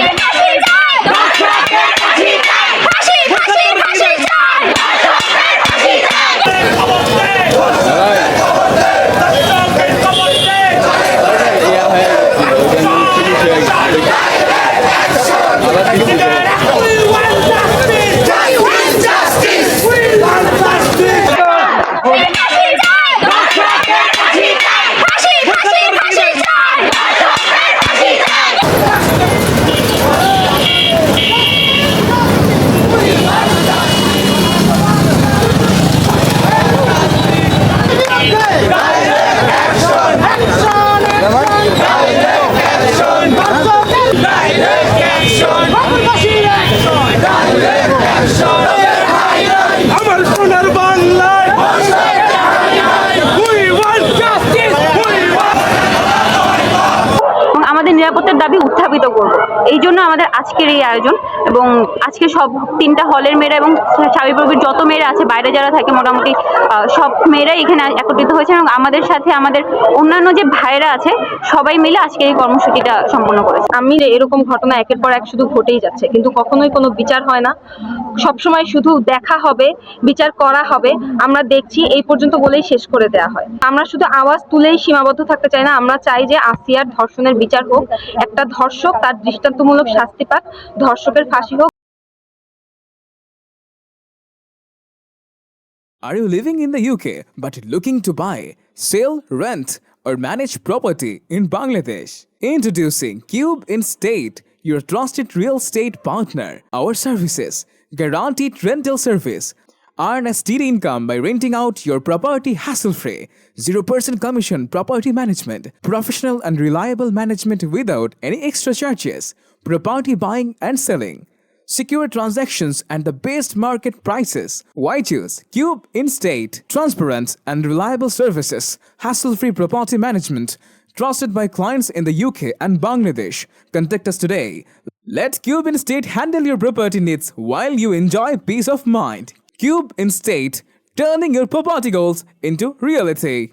Yeah. Yeah. নিরাপত্তার দাবি উত্থাপিত করব। এই জন্য আমাদের আজকের এই আয়োজন এবং আজকে সব তিনটা হলের মেয়েরা এবং সাবিপ্রবির যত মেয়েরা আছে, বাইরে যারা থাকে মোটামুটি সব মেয়েরাই এখানে একত্রিত হয়েছে এবং আমাদের সাথে আমাদের অন্যান্য যে ভাইরা আছে, সবাই মিলে আজকে এই কর্মসূচিটা সম্পন্ন করেছে। আমি এরকম ঘটনা একের পর এক শুধু ঘটেই যাচ্ছে, কিন্তু কখনোই কোনো বিচার হয় না। সবসময় শুধু দেখা হবে, বিচার করা হবে, আমরা দেখছি, এই পর্যন্ত বলেই শেষ করে দেওয়া হয়। আমরা শুধু আওয়াজ তুলেই সীমাবদ্ধ থাকতে চাই না, আমরা চাই যে আসিয়ার ধর্ষণের বিচার হোক একটা ধর্ষক তার দৃষ্টান্তমূলক শাস্তি পাক ধর্ষকের ফাঁসি হোক Are you living in the UK but looking to buy, sell, rent, or manage property in Bangladesh? Introducing Cube in State, your trusted real estate partner. Our services, guaranteed rental service. Earn a steady income by renting out your property hassle free. 0% commission property management. Professional and reliable management without any extra charges. Property buying and selling secure transactions and the best market prices. Why choose Cube In-State, transparent and reliable services, hassle-free property management, trusted by clients in the UK and Bangladesh. Contact us today. Let Cube In-State handle your property needs while you enjoy peace of mind. Cube In-State, turning your property goals into reality.